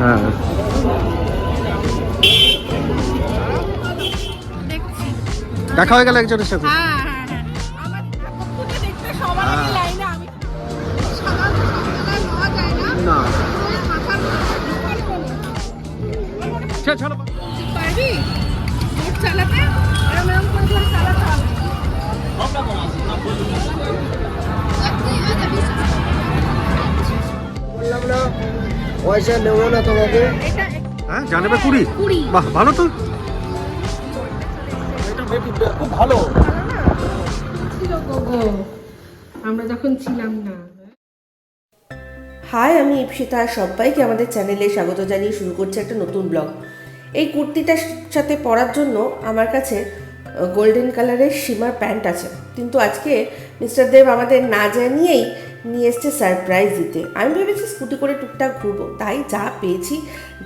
হ্যাঁ। দেখা হয়ে গেল একজনের সাথে? হ্যাঁ হ্যাঁ হ্যাঁ। চালাতে? পয়সা নেব না তোমাকে। হ্যাঁ জানাবে কুড়ি? কুড়ি। বাহ ভালো তো। খুব ভালো। আমরা যখন ছিলাম না। হাই আমি ইপসিতা সবাইকে আমাদের চ্যানেলে স্বাগত জানিয়ে শুরু করছি একটা নতুন ব্লগ। এই কুর্তিটার সাথে পরার জন্য আমার কাছে গোল্ডেন কালারের সীমার প্যান্ট আছে। কিন্তু আজকে মিস্টার দেব আমাদের না জানিয়েই নিয়ে এসছে সারপ্রাইজ দিতে। আমি ভেবেছি স্কুটি করে টুকটাক ঘুরবো। তাই যা পেয়েছি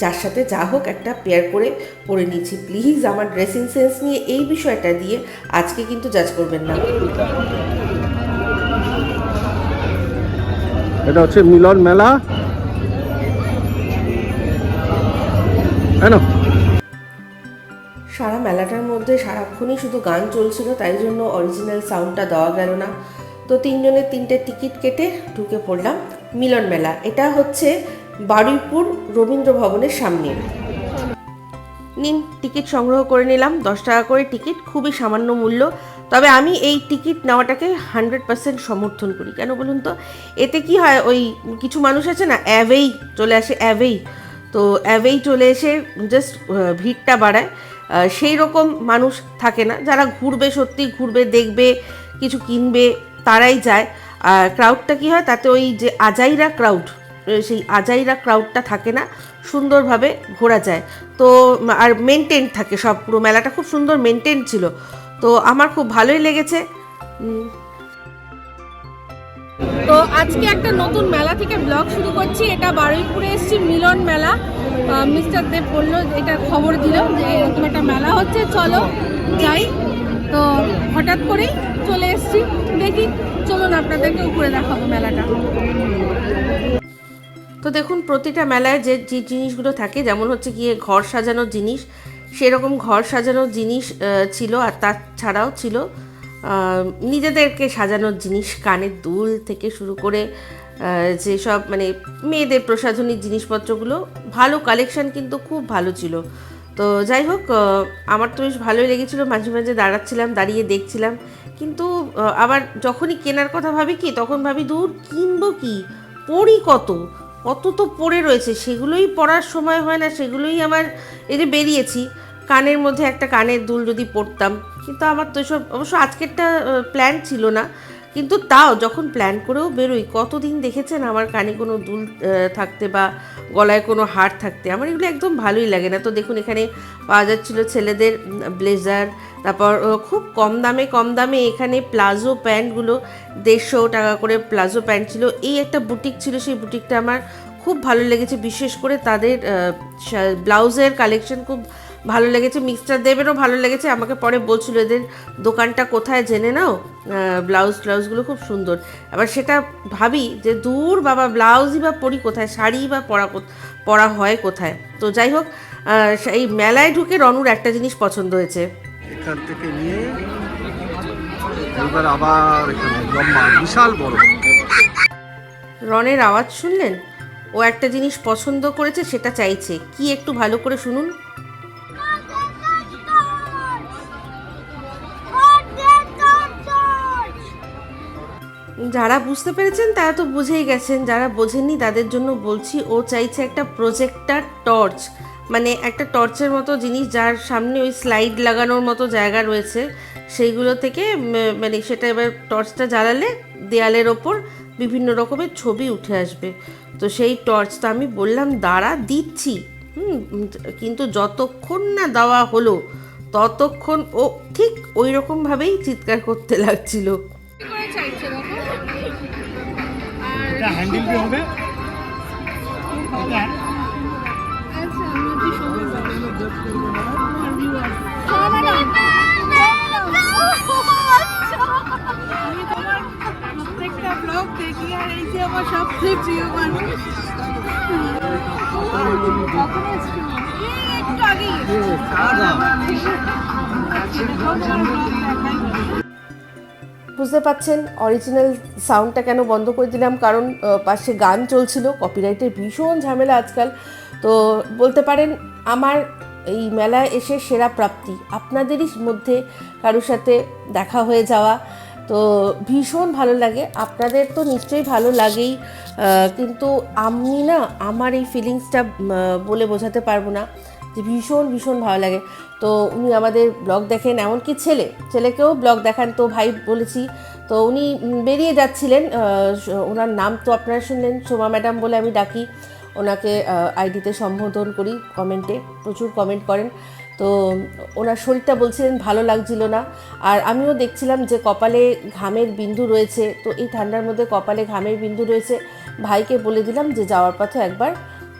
যার সাথে যা হোক একটা পেয়ার করে পরে নিয়েছি। প্লিজ আমার ড্রেসিং সেন্স নিয়ে এই বিষয়টা দিয়ে আজকে কিন্তু জাজ করবেন না। এটা হচ্ছে মিলন মেলা। হ্যাঁ সারা মেলাটার মধ্যে সারাক্ষণই শুধু গান চলছিল তাই জন্য অরিজিনাল সাউন্ডটা দেওয়া গেল না। তো তিনজনের তিনটে টিকিট কেটে ঢুকে পড়লাম মিলন মেলা। এটা হচ্ছে বারুইপুর রবীন্দ্র ভবনের সামনে। নিন, টিকিট সংগ্রহ করে নিলাম, দশ টাকা করে টিকিট, খুবই সামান্য মূল্য। তবে আমি এই টিকিট নেওয়াটাকে হান্ড্রেড পার্সেন্ট সমর্থন করি। কেন বলুন তো? এতে কি হয়, ওই কিছু মানুষ আছে না অ্যাভেই চলে আসে অ্যাভেই তো অ্যাভেই চলে এসে জাস্ট ভিড়টা বাড়ায়। সেই রকম মানুষ থাকে না, যারা ঘুরবে সত্যি, ঘুরবে, দেখবে, কিছু কিনবে। তারাই যায়। আর ক্রাউডটা কী হয়? তাতে ওই যে আজাইরা ক্রাউড সেই আজাইরা ক্রাউডটা থাকে না, সুন্দরভাবে ঘোরা যায়। তো আর মেনটেন থাকে সব, পুরো মেলাটা খুব সুন্দর মেনটেন ছিল। তো আমার খুব ভালোই লেগেছে। তো আজকে একটা নতুন মেলা থেকে ব্লগ শুরু করছি। এটা বারুইপুরে এসেছি, মিলন মেলা। মিস্টার দেব বলল, এটা খবর দিল যে এরকম একটা মেলা হচ্ছে। চলো যাই। তো হঠাৎ করেই চলে এসেছি। দেখি, চলুন আপনাদেরকে উপরে দেখাবো মেলাটা। তো দেখুন, প্রতিটা মেলায় যে যে জিনিসগুলো থাকে, যেমন হচ্ছে গিয়ে ঘর সাজানোর জিনিস, সেরকম ঘর সাজানোর জিনিস ছিল আর তাছাড়াও ছিল নিজেদেরকে সাজানোর জিনিস, কানের দুল থেকে শুরু করে যেসব মানে মেয়েদের প্রসাধনীর জিনিসপত্রগুলো, ভালো কালেকশন কিন্তু খুব ভালো ছিল। তো যাই হোক আমার তো বেশ ভালোই লেগেছিলো, মাঝে মাঝে দাঁড়াচ্ছিলাম, দাঁড়িয়ে দেখছিলাম। কিন্তু আবার যখনই কেনার কথা ভাবি কি, তখন ভাবি দূর কিনবো কি? পড়ি কত? কত তো পড়ে রয়েছে, সেগুলোই পড়ার সময় হয় না, সেগুলোই আমার এই যে বেরিয়েছি। কানের মধ্যে একটা কানের দুল যদি পড়তাম, কিন্তু আমার তো সব অবশ্য আজকেরটা প্ল্যান ছিল না। কিন্তু তাও যখন প্ল্যান করেও বেরোই, কতদিন দেখেছেন আমার কানে কোনো দুল থাকতে বা গলায় কোনো হার থাকতে? আমার এগুলো একদম ভালোই লাগে না। তো দেখুন, এখানে পাওয়া যাচ্ছিল ছেলেদের ব্লেজার তারপর খুব কম দামে কম দামে এখানে প্লাজো প্যান্টগুলো, দেড়শো টাকা করে প্লাজো প্যান্ট ছিল। এই একটা বুটিক ছিল, সেই বুটিকটা আমার খুব ভালো লেগেছে। বিশেষ করে তাদের ব্লাউজের কালেকশন খুব ভালো লেগেছে মিক্সচার দেবেরও ভালো লেগেছে। আমাকে পরে বলছিল এদের দোকানটা কোথায় জেনে নাও। ব্লাউজ ব্লাউজগুলো খুব সুন্দর। আবার সেটা ভাবি যে দূর বাবা ব্লাউজই বা পরি কোথায় শাড়ি বা পরা পরা হয় কোথায়? তো যাই হোক এই মেলায় ঢুকে রনুর একটা জিনিস পছন্দ হয়েছে। এখান থেকে নিয়ে এবার আবার বিশাল বড়। রনের আওয়াজ শুনলেন? ও একটা জিনিস পছন্দ করেছে সেটা চাইছে। কি একটু ভালো করে শুনুন। যারা বুঝতে পেরেছেন তারা তো বুঝেই গেছেন, যারা বোঝেননি তাদের জন্য বলছি, ও চাইছে একটা প্রজেক্টার টর্চ মানে একটা টর্চের মতো জিনিস যার সামনে ওই স্লাইড লাগানোর মতো জায়গা রয়েছে, সেইগুলো থেকে মানে সেটা এবার টর্চটা জ্বালালে দেয়ালের ওপর বিভিন্ন রকমের ছবি উঠে আসবে। তো সেই টর্চটা আমি বললাম, দাঁড়া, দিচ্ছি। হুম, কিন্তু যতক্ষণ না দেওয়া হলো, ততক্ষণ ও ঠিক ওই রকমভাবেই চিৎকার করতে লাগছিল। চাইছে এটা হ্যান্ডেল কি হবে। আচ্ছা আমার কি সমস্যা আমি তোমার প্রত্যেকটা ব্লগ দেখি আর এই যে আমার সবচেয়ে প্রিয় মানুষ কখন এসছি একটু আগেই বুঝতে পাচ্ছেন অরিজিনাল সাউন্ডটা কেন বন্ধ করে দিলাম? কারণ পাশে গান চলছিল কপিরাইটের ভীষণ ঝামেলা আজকাল। তো বলতে পারেন, আমার এই মেলায় এসে সেরা প্রাপ্তি, আপনাদেরই মধ্যে কারোর সাথে দেখা হয়ে যাওয়া। তো ভীষণ ভালো লাগে, আপনাদের তো নিশ্চয়ই ভালো লাগেই কিন্তু আমি না, আমার এই ফিলিংসটা বলে বোঝাতে পারব না যে ভীষণ ভীষণ ভালো লাগে। তো উনি আমাদের ব্লগ দেখেন, এমনকি ছেলে, ছেলেকেও ব্লগ দেখান। তো ভাই বলেছি, তো উনি বেরিয়ে যাচ্ছিলেন ওনার নাম তো আপনারা শুনলেন, সোমা ম্যাডাম বলে আমি ডাকি। ওনাকে আইডিতে সম্বোধন করি কমেন্টে, প্রচুর কমেন্ট করেন। তো ওনার শরীরটা বলছিলেন ভালো লাগছিল না। আর আমিও দেখছিলাম যে কপালে ঘামের বিন্দু রয়েছে, তো এই ঠান্ডার মধ্যে কপালে ঘামের বিন্দু রয়েছে। ভাইকে বলে দিলাম যে যাওয়ার পথে একবার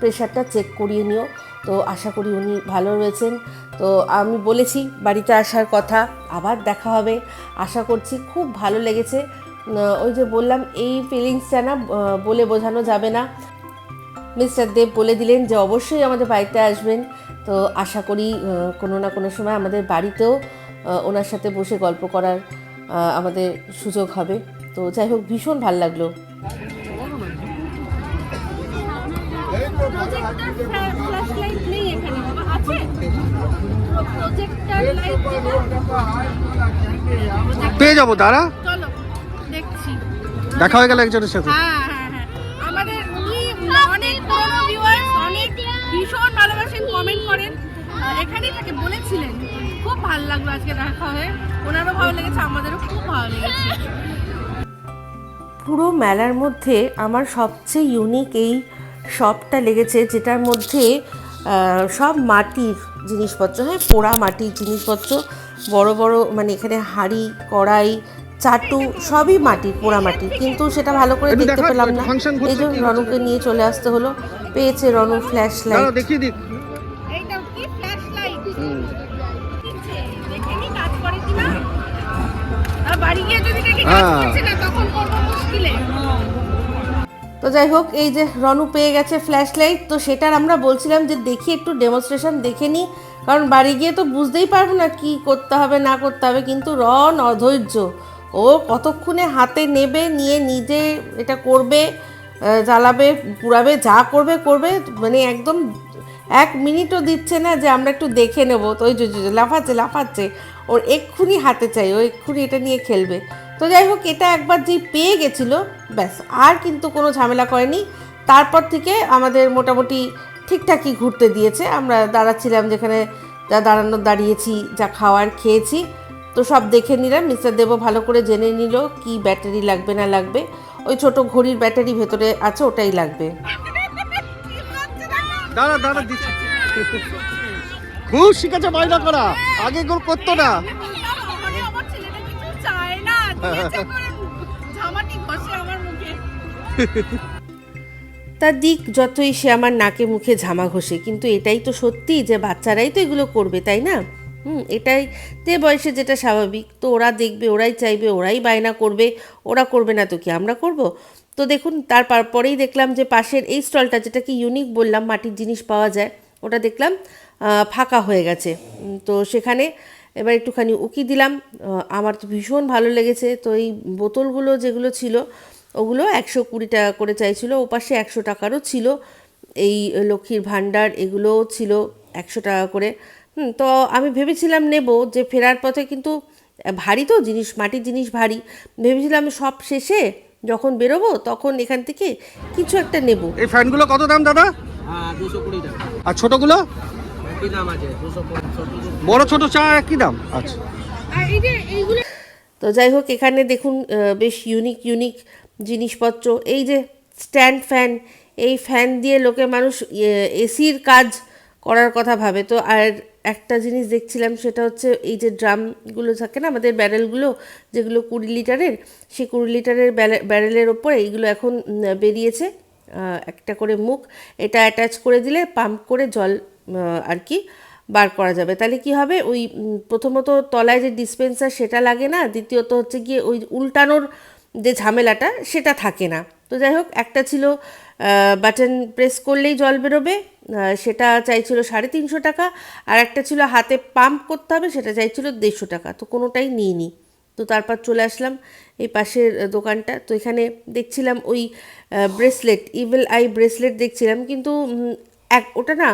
প্রেশারটা চেক করিয়ে নিও। তো আশা করি উনি ভালো রয়েছেন। তো আমি বলেছি বাড়িতে আসার কথা, আবার দেখা হবে। আশা করছি খুব ভালো লেগেছে। ওই যে বললাম, এই ফিলিংসটা না বলে বোঝানো যাবে না। মিস্টার দেব বলে দিলেন যে অবশ্যই আমাদের বাড়িতে আসবেন। তো আশা করি কোনো না কোনো সময় আমাদের বাড়িতেও ওনার সাথে বসে গল্প করার আমাদের সুযোগ হবে। তো যাই হোক, ভীষণ ভালো লাগল। প্রজেক্টর ফ্ল্যাশ লাইট নেই এখানে বাবা আছে? প্রজেক্টর লাইট পেয়ে যাব দাঁড়া। চলো দেখছি। দেখা হয়ে গেল একজনের সাথে। হ্যাঁ হ্যাঁ হ্যাঁ। আমাদের উনি অনেক পুরনো ভিউয়ার্স অনেক ভীষণ ভালোবাসেন কমেন্ট করেন। এখানেই থাকে বলেছিলেন। খুব ভালো লাগল আজকে দেখা হয়ে। ওনারও ভালো লেগেছে আমাদেরও খুব ভালো লেগেছে। পুরো মেলার মধ্যে আমার সবচেয়ে ইউনিক এই শপটা লেগেছে যেটার মধ্যে সব মাটির জিনিসপত্র হ্যাঁ পোড়া মাটির জিনিসপত্র বড় বড় মানে এখানে হাঁড়ি কড়াই চাটু সবই মাটি পোড়া মাটির কিন্তু সেটা ভালো করে দেখতে পেলাম না। এই জন্য রনুকে নিয়ে চলে আসতে হলো। পেয়েছে রনু ফ্ল্যাশ লাইট বাড়ি গিয়ে যদি কাজ হ্যাঁ। করছে না তখন করব মুশকিলে তো যাই হোক, এই যে রনু পেয়ে গেছে ফ্ল্যাশ লাইট তো সেটার আমরা বলছিলাম যে দেখি একটু ডেমনস্ট্রেশন দেখে নিই কারণ বাড়ি গিয়ে তো বুঝতেই পারব না কি করতে হবে, না করতে হবে, কিন্তু রন অধৈর্য। ও কতক্ষণে হাতে নেবে, নিয়ে নিজে এটা করবে জ্বালাবে পুরাবে যা করবে করবে মানে একদম এক মিনিটও দিচ্ছে না যে আমরা একটু দেখে নেব। তো ওই লাফাচ্ছে লাফাচ্ছে। ওর এক্ষুনি হাতে চাই, ও এক্ষুনি এটা নিয়ে খেলবে। তো যাই হোক, এটা একবার যেই পেয়ে গেছিল, ব্যাস, আর কিন্তু কোনো ঝামেলা করেনি। তারপর থেকে আমাদের মোটামুটি ঠিকঠাকই ঘুরতে দিয়েছে। আমরা দাঁড়াচ্ছিলাম যেখানে যা দাঁড়ানো, দাঁড়িয়েছি, যা খাওয়ার খেয়েছি। তো সব দেখে নিলাম মিস্টার দেবও ভালো করে জেনে নিল কি ব্যাটারি লাগবে না লাগবে। ওই ছোট ঘড়ির ব্যাটারি ভেতরে আছে, ওটাই লাগবে। দাঁড়া দাঁড়া, দিচ্ছি। খুব শিখেছে বায়না করা। আগে গোল করতো না। তার দিক যতই সে আমার নাকে মুখে ঝামা ঘষে, কিন্তু এটাই তো সত্যি যে বাচ্চারাই তো এগুলো করবে, তাই না? হুম এটাই যে বয়সে যেটা স্বাভাবিক, তো ওরা দেখবে, ওরাই চাইবে, ওরাই বায়না করবে, ওরা করবে না তো কি, আমরা করব? তো দেখুন তারপর পরেই দেখলাম যে পাশের এই স্টলটা, যেটাকে ইউনিক বললাম, মাটির জিনিস পাওয়া যায়, ওটা দেখলাম ফাঁকা হয়ে গেছে। তো সেখানে এবার একটুখানি উকি দিলাম। আমার তো ভীষণ ভালো লেগেছে। তো এই বোতলগুলো যেগুলো ছিল ওগুলো একশো কুড়ি টাকা করে চাইছিল। ওপাশে একশো টাকারও ছিল। এই লক্ষ্মীর ভাণ্ডার এগুলোও ছিল একশো টাকা করে। হুম, তো আমি ভেবেছিলাম নেব যে ফেরার পথে কিন্তু ভারী তো জিনিস মাটির জিনিস ভারী। ভেবেছিলাম সব শেষে যখন বেরোবো তখন এখান থেকে কিছু একটা নেব। এই ফ্যানগুলো কত দাম দাদা? হ্যাঁ দুশো কুড়ি টাকা। আর ছোটগুলো? একই দাম আছে? দুশো বড় ছোট চা একই দাম? আচ্ছা। আর এই যে এইগুলো তো যাই হোক এখানে দেখুন বেশ ইউনিক ইউনিক জিনিসপত্র। এই যে স্ট্যান্ড ফ্যান এই ফ্যান দিয়ে লোকে মানুষ এসির কাজ করার কথা ভাবে। তো আর একটা জিনিস দেখছিলাম সেটা হচ্ছে এই যে ড্রামগুলো থাকে না আমাদের ব্যারেলগুলো যেগুলো কুড়ি লিটারের সেই কুড়ি লিটারের ব্যারেলের ওপরে এইগুলো এখন বেরিয়েছে একটা করে মুখ। এটা অ্যাটাচ করে দিলে পাম্প করে জল আর কি, বার করা যাবে। তাহলে কি হবে? ওই প্রথমত তলায় যে ডিসপেন্সার সেটা লাগে না, দ্বিতীয়ত হচ্ছে গিয়ে ওই উল্টানোর যে ঝামেলাটা সেটা থাকে না। তো যাই হোক, একটা ছিল বাটন প্রেস করলেই জল বেরোবে সেটা চাইছিল সাড়ে তিনশো টাকা, আর একটা ছিল হাতে পাম্প করতে হবে, সেটা চাইছিল দেড়শো টাকা। তো কোনোটাই নিইনি। তো তারপর চলে আসলাম এই পাশের দোকানটা। তো এখানে দেখছিলাম ওই ব্রেসলেট ইভেল আই ব্রেসলেট দেখছিলাম। কিন্তু এক, ওটা না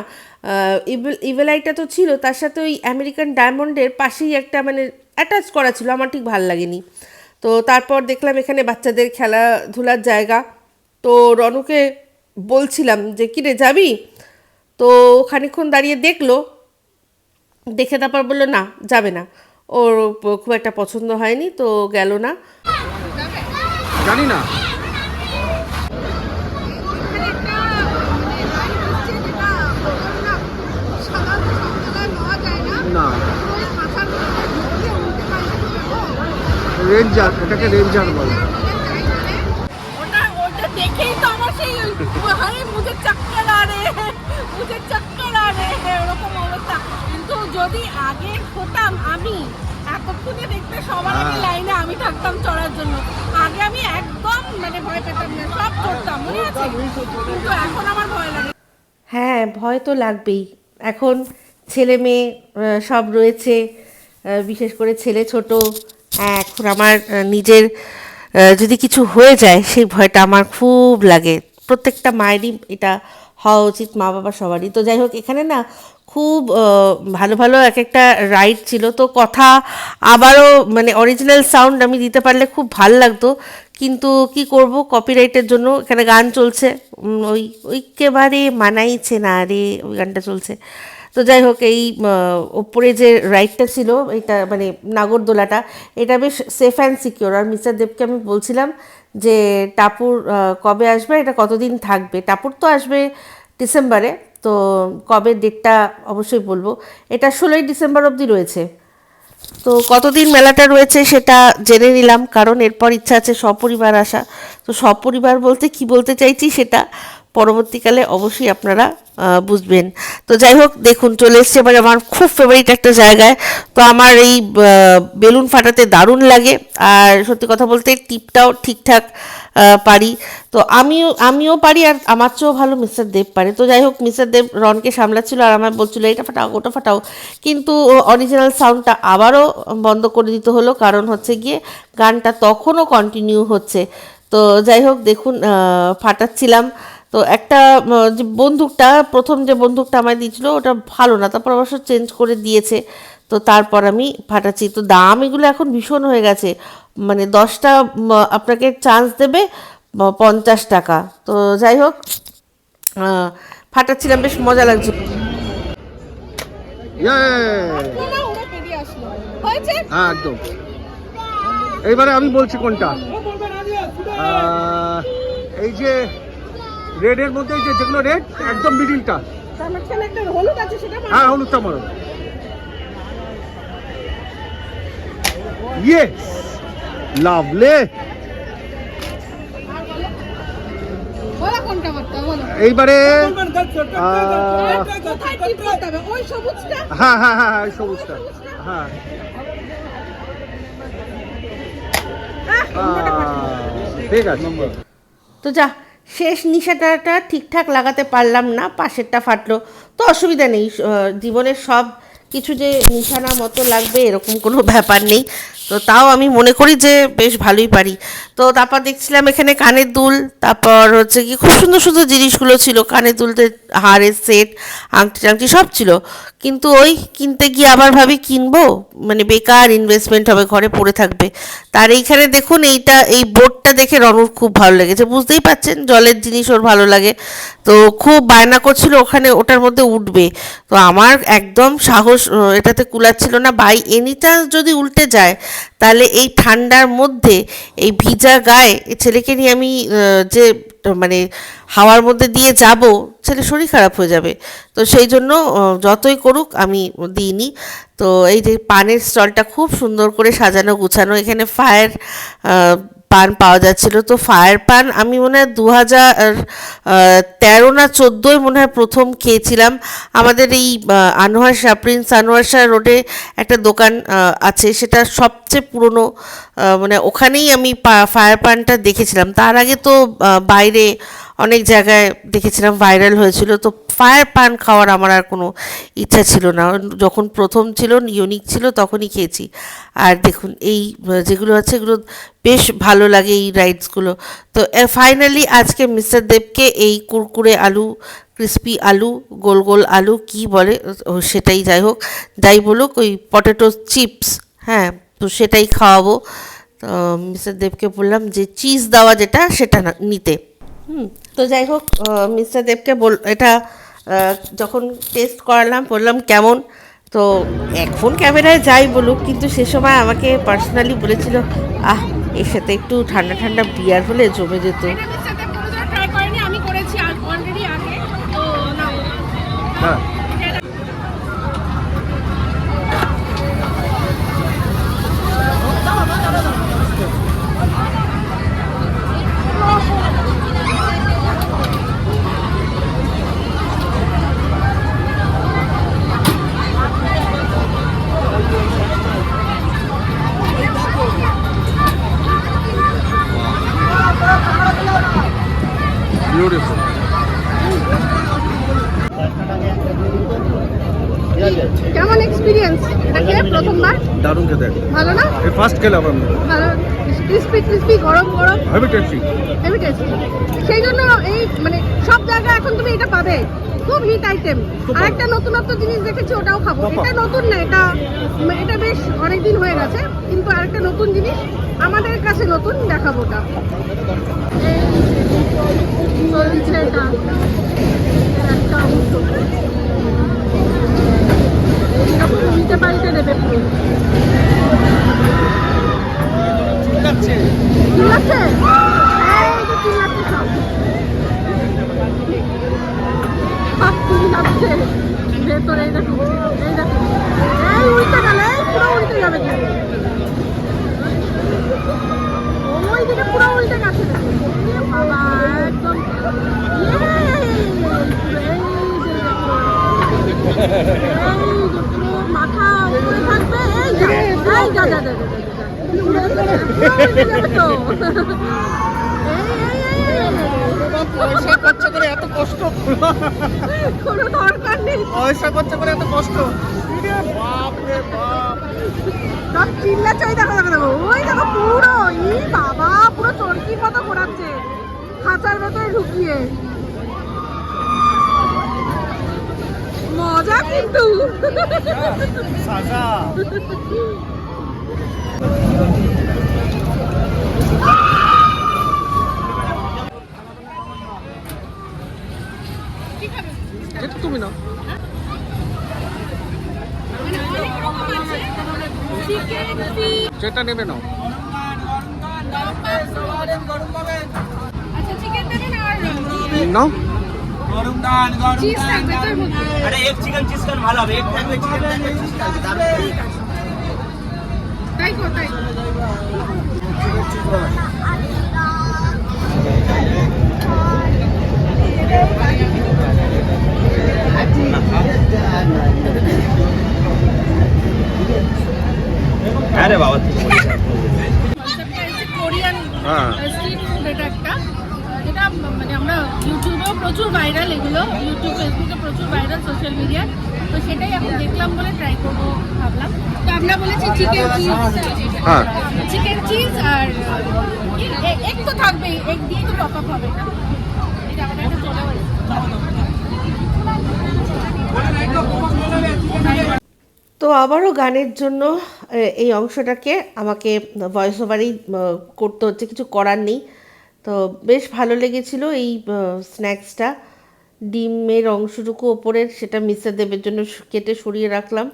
ইভেল ইভেল তো ছিল, তার সাথে ওই আমেরিকান ডায়মন্ডের পাশেই একটা মানে অ্যাটাচ করা ছিল, আমার ঠিক ভালো লাগেনি। তো তারপর দেখলাম এখানে বাচ্চাদের খেলাধুলার জায়গা। তো রনুকে বলছিলাম যে, কিরে, যাবি? তো ও খানিকক্ষণ দাঁড়িয়ে দেখল, দেখে তারপর বলল, না, যাবে না। ওর খুব একটা পছন্দ হয়নি, তো গেল না। জানি না। রেঞ্জার এটাকে রেঞ্জার বলে। দেখেই তো আমার সেই হারে আরে আরে ওরকম অবস্থা। কিন্তু যদি আগে হতাম আমি এতক্ষণে দেখতে সবার আগে হ্যাঁ। লাইনে আমি থাকতাম চড়ার জন্য। আগে আমি একদম মানে ভয় পেতাম না সব চড়তাম মনে আছে? কিন্তু এখন আমার ভয় লাগে। হ্যাঁ ভয় তো লাগবেই। এখন ছেলে মেয়ে সব রয়েছে বিশেষ করে ছেলে ছোট হ্যাঁ এখন আমার নিজের যদি কিছু হয়ে যায়, সেই ভয়টা আমার খুব লাগে। প্রত্যেকটা মায়েরই এটা হওয়া উচিত, মা বাবা সবারই। তো যাই হোক, এখানে না খুব ভালো ভালো এক একটা রাইড ছিল। তো কথা আবারও মানে অরিজিনাল সাউন্ড আমি দিতে পারলে খুব ভালো লাগতো। কিন্তু কি করব কপিরাইটের জন্য এখানে গান চলছে। ওই ওইকেবারে মানাইছে না রে, ওই গানটা চলছে। তো যাই হোক, এই ওপরে যে রাইডটা ছিল, এটা মানে নাগরদোলাটা, এটা বেশ সেফ অ্যান্ড সিকিওর আর মিস্টার দেবকে আমি বলছিলাম যে, টাপুর কবে আসবে? এটা কতদিন থাকবে? টাপুর তো আসবে ডিসেম্বরে, তো কবে ডেটটা অবশ্যই বলব। এটা ষোলোই ডিসেম্বর অবধি রয়েছে। তো কতদিন মেলাটা রয়েছে সেটা জেনে নিলাম, কারণ এরপর ইচ্ছা আছে সপরিবার আসা। তো সপরিবার বলতে কি বলতে চাইছি সেটা পরবর্তীকালে অবশ্যই আপনারা বুঝবেন। তো যাই হোক, দেখুন, চলে এসছে এবার আমার খুব ফেভারিট একটা জায়গায়। তো আমার এই বেলুন ফাটাতে দারুণ লাগে। আর সত্যি কথা বলতে টিপটাও ঠিকঠাক পারি। তো আমিও আমিও পারি আর আমার চেয়েও ভালো মিস্টার দেব পারে। তো যাই হোক, মিস্টার দেব রনকে সামলাচ্ছিল আর আমার বলছিল এটা ফাটাও, ওটা ফাটাও। কিন্তু অরিজিনাল সাউন্ডটা আবারও বন্ধ করে দিতে হলো। কারণ হচ্ছে গিয়ে গানটা তখনও কন্টিনিউ হচ্ছে। তো যাই হোক, দেখুন ফাটাচ্ছিলাম। তো একটা যে বন্দুকটা প্রথম যে বন্দুকটা আমায় দিয়েছিল ওটা ভালো না তারপর অবশ্য চেঞ্জ করে দিয়েছে। তো তারপর আমি ফাটাচ্ছি। তো দাম এগুলো এখন ভীষণ হয়ে গেছে। মানে দশটা আপনাকে চান্স দেবে পঞ্চাশ টাকা। তো যাই হোক ফাটাচ্ছিলাম বেশ মজা লাগছে। ইয়ে! হ্যাঁ একদম। এইবারে আমি বলছি কোনটা? এই যে রেডের মধ্যে যে যেগুলো রেড একদম মিডিলটা তার হলুদ আছে হ্যাঁ হলুদটা মারো ইয়ে লাভলে বলো কোনটা মারতে হবে, বলো এইবারে ওই হ্যাঁ হ্যাঁ হ্যাঁ হ্যাঁ সবুজটা। হ্যাঁ। ঠিক আছে। তো যা শেষ নিশাটাটা ঠিকঠাক লাগাতে পারলাম না, পাশেরটা ফাটলো। তো অসুবিধা নেই জীবনের সব কিছু যে নিশানা মতো লাগবে এরকম কোনো ব্যাপার নেই। তো তাও আমি মনে করি যে বেশ ভালোই পারি। তো তারপর দেখছিলাম এখানে কানের দুল, তারপর হচ্ছে কি খুব সুন্দর সুন্দর জিনিসগুলো ছিল, কানের দুলতে হারের সেট আংটি টাংটি সব ছিল। কিন্তু ওই কিনতে গিয়ে আবার ভাবি, কিনবো? মানে বেকার ইনভেস্টমেন্ট হবে, ঘরে পড়ে থাকবে। তার এইখানে দেখুন, এইটা, এই বোর্ডটা দেখে রনুর খুব ভালো লেগেছে। বুঝতেই পাচ্ছেন, জলের জিনিস ওর ভালো লাগে। তো খুব বায়না করছিল, ওখানে ওটার মধ্যে উঠবে। তো আমার একদম সাহস এটাতে কুলাচ্ছিল না। বাই এনি চান্স যদি উল্টে যায়, তাহলে এই ঠান্ডার মধ্যে এই ভিজা গায়ে ছেলেকে নিয়ে আমি যে মানে হাওয়ার মধ্যে দিয়ে যাব, ছেলে শরীর খারাপ হয়ে যাবে। তো সেই জন্য যতই করুক আমি দিইনি। তো এই যে পানের স্টলটা খুব সুন্দর করে সাজানো গুছানো, এখানে ফায়ার পান পাওয়া যাচ্ছিল। তো ফায়ার পান আমি মনে হয় দু হাজার তেরো না চোদ্দোই মনে হয় প্রথম খেয়েছিলাম। আমাদের এই আনোয়ার শাহ, প্রিন্স আনোয়ার শাহ রোডে একটা দোকান আছে, সেটা সবচেয়ে পুরনো মানে ওখানেই আমি ফায়ার পানটা দেখেছিলাম। তার আগে তো বাইরে অনেক জায়গায় দেখেছিলাম ভাইরাল হয়েছিল। তো ফায়ার পান খাওয়ার আমার আর কোনো ইচ্ছা ছিল না। যখন প্রথম ছিল ইউনিক ছিল, তখনই খেয়েছি। আর দেখুন, এই যেগুলো আছে, এগুলো বেশ ভালো লাগে এই রাইডসগুলো তো ফাইনালি আজকে মিস্টার দেবকে এই কুরকুরে আলু ক্রিস্পি আলু, গোল গোল আলু কি বলে সেটাই যাই হোক, যাই বলুক, ওই পটেটো চিপস হ্যাঁ। তো সেটাই খাওয়াবো। তো মিস্টার দেবকে বললাম যে চিজ দেওয়া যেটা সেটা না নিতে। হুম তো যাই হোক মিস্টার দেবকে বল এটা যখন টেস্ট করালাম বললাম কেমন? তো এখন ক্যামেরায় যাই বলুক কিন্তু সে সময় আমাকে পার্সোনালি বলেছিল আহ এর সাথে একটু ঠান্ডা ঠান্ডা বিয়ার হলে জমে যেত। আমি করেছি অলরেডি আগে তো নাও হ্যাঁ বিউটিফুল কেমন এক্সপিরিয়েন্স এটা খেয়ে প্রথমবার? দারুণ খেতে। ভালো না? এই ফার্স্ট খেলাম আমি। ভালো। ক্রিসপি ক্রিসপি গরম গরম। হেভি টেস্টি হেভি টেস্টি সেই জন্য এই মানে সব জায়গায় এখন তুমি এটা পাবে। খুব হিট আইটেম আর একটা নতুনত্ব জিনিস দেখেছি ওটাও খাব। এটা নতুন না এটা এটা বেশ অনেকদিন হয়ে গেছে কিন্তু আরেকটা নতুন জিনিস আমাদের কাছে নতুন দেখাবো ওটা। চলছে এটা। একটা পাল্টে দেবে পুরো। চিল্লাচ্ছে এই যে চিল্লাচ্ছে সব সব চিল্লাচ্ছে ভেতরে এই দেখো এই দেখো এই উল্টে গেল পুরো উল্টে যাবে ওই দিকে পুরো উল্টে গেছে বাবা একদম! এই যে পুরো মাথা থাকবে এই যা এই যা যা যা পয়সা খরচা করে এত কষ্ট? কোনো দরকার নেই। পয়সা খরচা করে এত কষ্ট? বাপ। রে বাপ চিল্লা চাই দেখো দেখো দেখো ওই দেখো পুরো ই বাবা পুরো চরকির মতো ঘোরাচ্ছে। খাঁচার ভেতরে ঢুকিয়ে। মজা কিন্তু। সাজা। এটা তুমি না যেটা নেবে নাও। নাও। চিজ থাকবে তোর মধ্যে আরে এক চিকেন ভালো হবে এক তাই কো আরে বাবা কোরিয়ান হ্যাঁ। স্ট্রিট ফুড এটা একটা। এটা মানে আমরা ইউটিউবেও প্রচুর ভাইরাল এগুলো ইউটিউব ফেসবুকে প্রচুর ভাইরাল সোশ্যাল মিডিয়া তো সেটাই এখন দেখলাম বলে ট্রাই করব ভাবলাম। তো আমরা বলেছি চিকেন চিজ হ্যাঁ। চিকেন চিজ আর এক তো থাকবেই এক দিয়ে তো টপ আপ হবে এটা এটা আমাদের একটা চলে তো আবারও গানের জন্য এই অংশটাকে আমাকে ভয়েস ওভারেই করতে হচ্ছে কিছু করার নেই। তো বেশ ভালো লেগেছিল এই স্ন্যাক্সটা ডিমের অংশটুকু ওপরের সেটা মিস্টার দেবের জন্য কেটে সরিয়ে রাখলাম।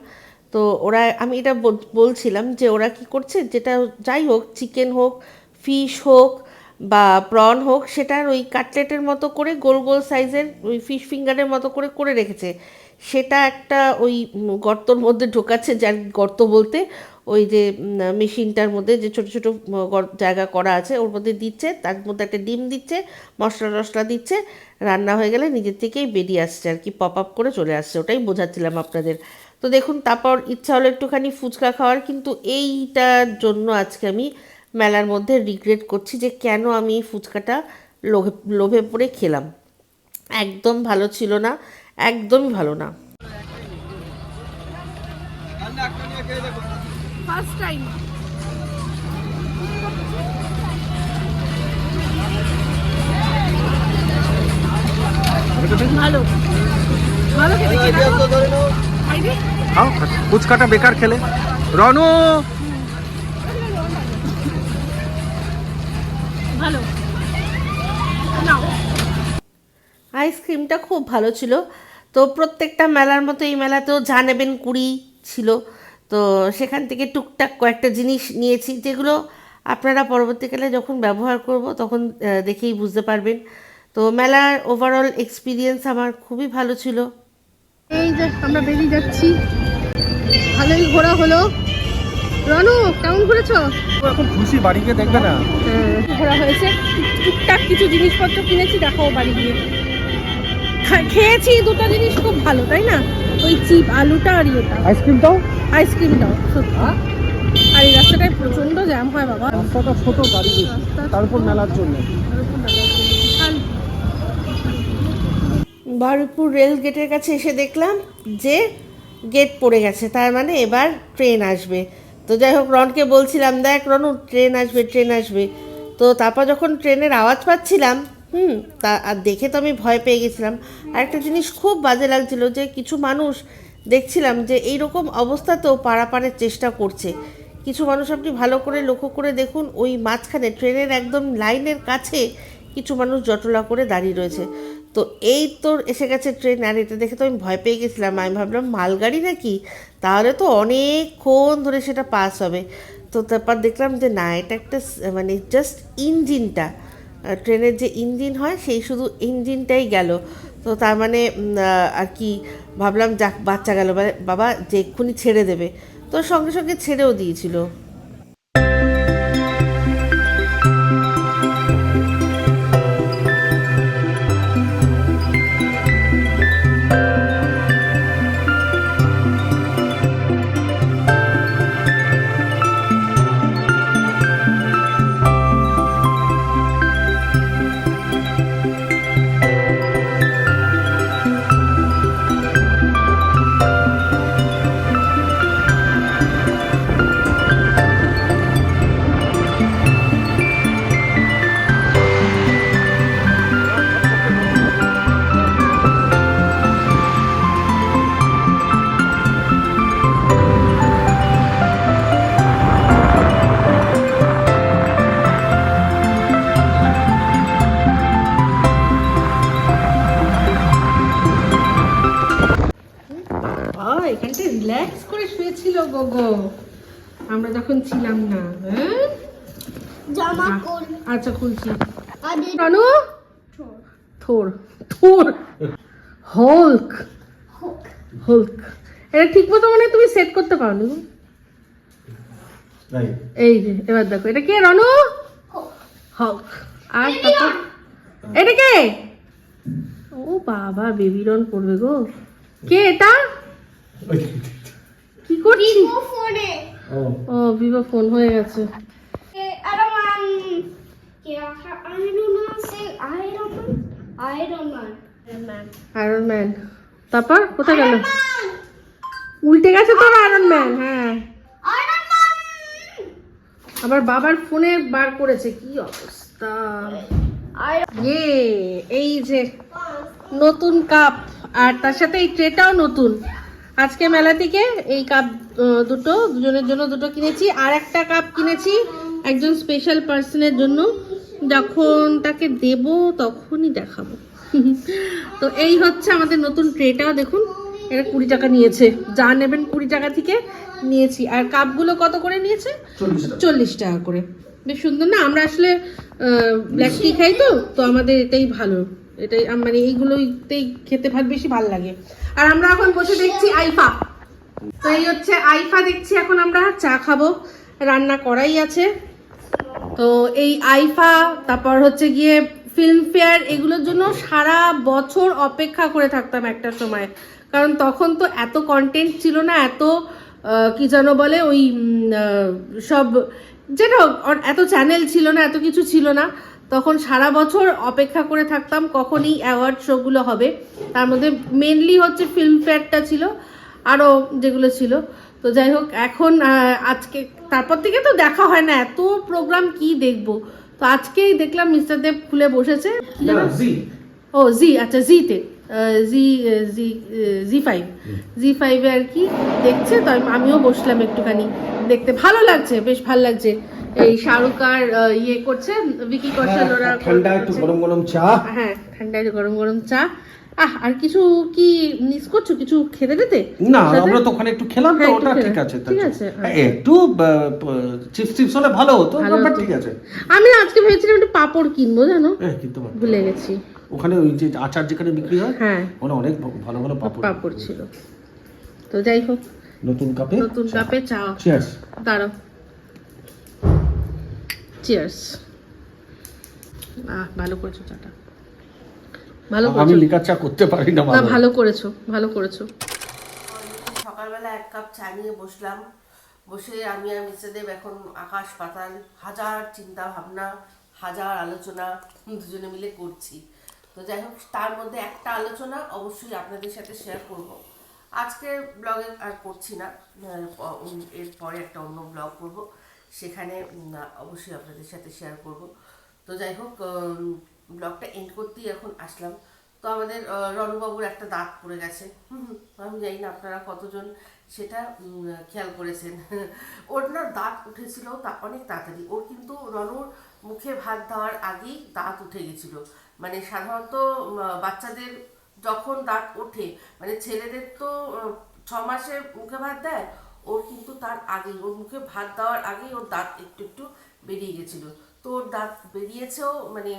তো ওরা, আমি এটা বল- বলছিলাম যে ওরা কি করছে, যেটা যাই হোক চিকেন হোক ফিশ হোক বা প্রন হোক, সেটার ওই কাটলেটের মতো করে গোল গোল সাইজের ওই ফিশ ফিঙ্গারের মতো করে করে রেখেছে। সেটা একটা ওই গর্তর মধ্যে ঢোকাচ্ছে, যার গর্ত বলতে ওই যে মেশিনটার মধ্যে যে ছোট ছোট জায়গা করা আছে, ওর মধ্যে দিচ্ছে, তার মধ্যে একটা ডিম দিচ্ছে, মশলা টশলা দিচ্ছে, রান্না হয়ে গেলে নিজের থেকেই বেরিয়ে আসছে আর কি পপ আপ করে চলে আসছে, ওটাই বোঝাচ্ছিলাম আপনাদের। তো দেখুন, তারপর ইচ্ছা হলো একটুখানি ফুচকা খাওয়ার, কিন্তু এইটার জন্য আজকে আমি মেলার মধ্যে রিগ্রেট করছি যে কেন আমি ফুচকাটা লোভে লোভে পড়ে খেলাম। একদম ভালো ছিল না, একদমই ভালো না। ফার্স্ট টাইম ভালো। ভালো খেতে কি দেখো? খাইবি? খাও ফুচকাটা বেকার খেলে। রনু! ভালো। নাও। আইসক্রিমটা খুব ভালো ছিল। তো প্রত্যেকটা মেলার মতো এই মেলাতেও যা নেবেন কুড়ি ছিল। তো সেখান থেকে টুকটাক কয়েকটা জিনিস নিয়েছি যেগুলো আপনারা পরবর্তীকালে যখন ব্যবহার করব তখন দেখেই বুঝতে পারবেন। তো মেলার ওভারঅল এক্সপিরিয়েন্স আমার খুবই ভালো ছিল। এই যে আমরা বেরিয়ে যাচ্ছি। ভালোই ঘোরা হলো। রনু কেমন ঘুরেছো? এখন খুশি বাড়ি গিয়ে দেখবে না? ঘোরা হয়েছে। টুকটাক কিছু জিনিসপত্র কিনেছি দেখাও বাড়ি গিয়ে। খেয়েছি দুটো জিনিস খুব ভালো তাই না? ওই চিপ আলুটা আর ইয়েটা। আইসক্রিমটাও আইসক্রিমটাও সত্যি। আর এই রাস্তাটায় প্রচণ্ড জ্যাম হয় বাবা। রাস্তাটা ছোট গাড়ি বেশি মেলার জন্য। বারুইপুর রেল গেটের কাছে এসে দেখলাম যে গেট পড়ে গেছে তার মানে এবার ট্রেন আসবে। তো যাই হোক রনকে বলছিলাম দেখ রনু ট্রেন আসবে ট্রেন আসবে। তো তারপর যখন ট্রেনের আওয়াজ পাচ্ছিলাম হুম তা আর দেখে তো আমি ভয় পেয়ে গেছিলাম। আর একটা জিনিস খুব বাজে লাগছিল যে কিছু মানুষ দেখছিলাম যে এইরকম অবস্থাতেও পারাপারের চেষ্টা করছে। কিছু মানুষ আপনি ভালো করে লক্ষ্য করে দেখুন, ওই মাঝখানে ট্রেনের একদম লাইনের কাছে কিছু মানুষ জটলা করে দাঁড়িয়ে রয়েছে। তো এই তো এসে গেছে ট্রেন, আর এটা দেখে তো আমি ভয় পেয়ে গেছিলাম। আমি ভাবলাম, মালগাড়ি নাকি? তাহলে তো অনেকক্ষণ ধরে সেটা পাস হবে। তো তারপর দেখলাম যে না, এটা একটা মানে জাস্ট ইঞ্জিনটা। ট্রেনের যে ইঞ্জিন হয়, সেই শুধু ইঞ্জিনটাই গেল। তো তার মানে আর কি ভাবলাম, যাক, বাচ্চা গেল। বাবা যে এক্ষুনি ছেড়ে দেবে, তো সঙ্গে সঙ্গে ছেড়েও দিয়েছিল। আচ্ছা খুলছি। রনু? থোর। থোর। হল্ক। হল্ক। এটা ঠিক মতো মানে তুমি সেট করতে পারো নি। এই যে এবার দেখো এটা কে রনু? হল্ক। আর এটা কে? ও বাবা বেবি রন পড়বে গো। কে এটা? কি করছিস? ফোনে ও। ভিভো ফোন হয়ে গেছে। Man. Iron Man. Iron Man. Iron Man তারপর? কোথায় গেল? উল্টে গেছে তোর আয়রন ম্যান হ্যাঁ। Iron আবার বাবার ফোনে বার করেছে কি অবস্থা? ইয়ে এই যে নতুন কাপ আর তার সাথে এই ট্রেটাও নতুন। আজকে মেলা থেকে এই কাপ দুটো দুজনের জন্য দুটো কিনেছি আর একটা কাপ কিনেছি একজন স্পেশাল পার্সনের জন্য। যখন তাকে দেব তখনই দেখাবো। তো এই হচ্ছে আমাদের নতুন ট্রেটাও দেখুন। এটা কুড়ি টাকা নিয়েছে। যা নেবেন কুড়ি টাকা থেকে নিয়েছি। আর কাপগুলো কত করে নিয়েছে? চল্লিশ টাকা। করে। বেশ সুন্দর না? আমরা আসলে ব্ল্যাক টি খাই তো তো আমাদের এটাই ভালো। এটাই মানে এইগুলোতেই খেতে ভালো বেশি ভালো লাগে। আর আমরা এখন বসে দেখছি আইফা। তো এই হচ্ছে আইফা দেখছি এখন আমরা চা খাব। রান্না করাই আছে। তো এই আইফা, তারপর হচ্ছে গিয়ে ফিল্ম ফেয়ার এগুলোর জন্য সারা বছর অপেক্ষা করে থাকতাম একটা সময়। কারণ তখন তো এত কন্টেন্ট ছিল না, এত কি যেন বলে, ওই সব, যেটা এত চ্যানেল ছিল না, এত কিছু ছিল না। তখন সারা বছর অপেক্ষা করে থাকতাম কখন এই অ্যাওয়ার্ড শোগুলো হবে। তার মধ্যে মেনলি হচ্ছে ফিল্ম ফেয়ারটা ছিল আরও যেগুলো ছিল। তো যাই হোক এখন আজকে তারপর থেকে তো দেখা হয় না এত প্রোগ্রাম কি দেখব? তো আজকেই দেখলাম মিস্টার দেব খুলে বসেছে। ও জি আচ্ছা জিতে জি জি জি ফাইভ জি ফাইভে আর কি দেখছে তো আমিও বসলাম একটুখানি দেখতে। ভালো লাগছে বেশ ভালো লাগছে। এই শাহরুখ আর ইয়ে করছে বিকি কৌশল ওরা ঠান্ডা একটু গরম গরম চা। হ্যাঁ ঠান্ডায় গরম গরম চা। আহ আর কিছু কি মিস করছ? কিছু খেতে দিতে? না আমরা তো ওখানে একটু খেলাম তো হ্যাঁ, ওটা ঠিক আছে ঠিক আছে, হ্যাঁ, একটু চিপস টিপস হলে ভালো হতো হতো। ঠিক আছে। আমি আজকে ভেবেছিলাম একটু পাপড় কিনবো জানো? হ্যাঁ কিন্তু ভুলে গেছি। ওখানে ওই যে আচার যেখানে বিক্রি হয় হ্যাঁ। ওখানে অনেক ভালো ভালো পাপড় পাপড় ছিল। তো যাই হোক। নতুন কাপে? নতুন কাপে চা। চিয়ার্স দাঁড়াও। চিয়ার্স আহ ভালো করেছ চাটা। ভালো আমি লিকার চা করতে পারি না না ভালো ভালো করেছ ভালো করেছ। সকালবেলা এক কাপ চা নিয়ে বসলাম। বসে আমি আর মিস্টার দেব এখন আকাশ পাতাল হাজার চিন্তা ভাবনা হাজার আলোচনা দুজনে মিলে করছি। তো যাই হোক তার মধ্যে একটা আলোচনা অবশ্যই আপনাদের সাথে শেয়ার করব। আজকে ব্লগে আর করছি না আহ, উম, এর পরে একটা অন্য ব্লগ করব। সেখানে অবশ্যই আপনাদের সাথে শেয়ার করব। তো যাই হোক ব্লগটা এন্ড করতেই এখন আসলাম। তো আমাদের রণবাবুর একটা দাঁত পড়ে গেছে। আমি জানি না আপনারা কতজন সেটা খেয়াল করেছেন। ওর না দাঁত উঠেছিল তা অনেক তাড়াতাড়ি। ওর কিন্তু রনুর মুখে ভাত দেওয়ার আগেই দাঁত উঠে গেছিল। মানে সাধারণত বাচ্চাদের যখন দাঁত ওঠে মানে ছেলেদের তো ছ মাসে মুখে ভাত দেয়, ওর কিন্তু তার আগেই, ওর মুখে ভাত দেওয়ার আগেই ওর দাঁত একটু একটু বেরিয়ে গেছিল। তো ওর দাঁত বেরিয়েছেও মানে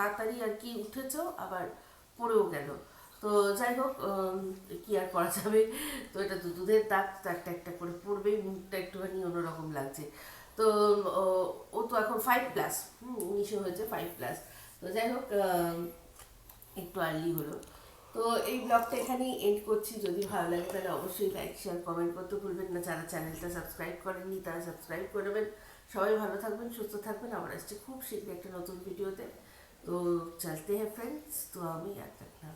তাড়াতাড়ি আর কি উঠেছেও আবার পড়েও গেল। তো যাই হোক কি আর করা যাবে? তো এটা তো দুধের তো একটা একটা করে পড়বেই মুখটা একটুখানি অন্যরকম লাগছে। তো, ও- ও তো এখন ফাইভ প্লাস হুম, উনিশে হয়েছে ফাইভ প্লাস তো যাই হোক একটু আর্লি হলো। তো এই ব্লগটা এখানেই এন্ড করছি। যদি ভালো লাগে তাহলে অবশ্যই লাইক শেয়ার কমেন্ট করতে ভুলবেন না। যারা চ্যানেলটা সাবস্ক্রাইব করেননি, তারা সাবস্ক্রাইব করবেন সবাই ভালো থাকবেন, সুস্থ থাকবেন। আবার আসছে খুব শীঘ্রই একটা নতুন ভিডিওতে তো চলতে হ্যাঁ ফ্রেন্ডস তো আমি আর রাখলাম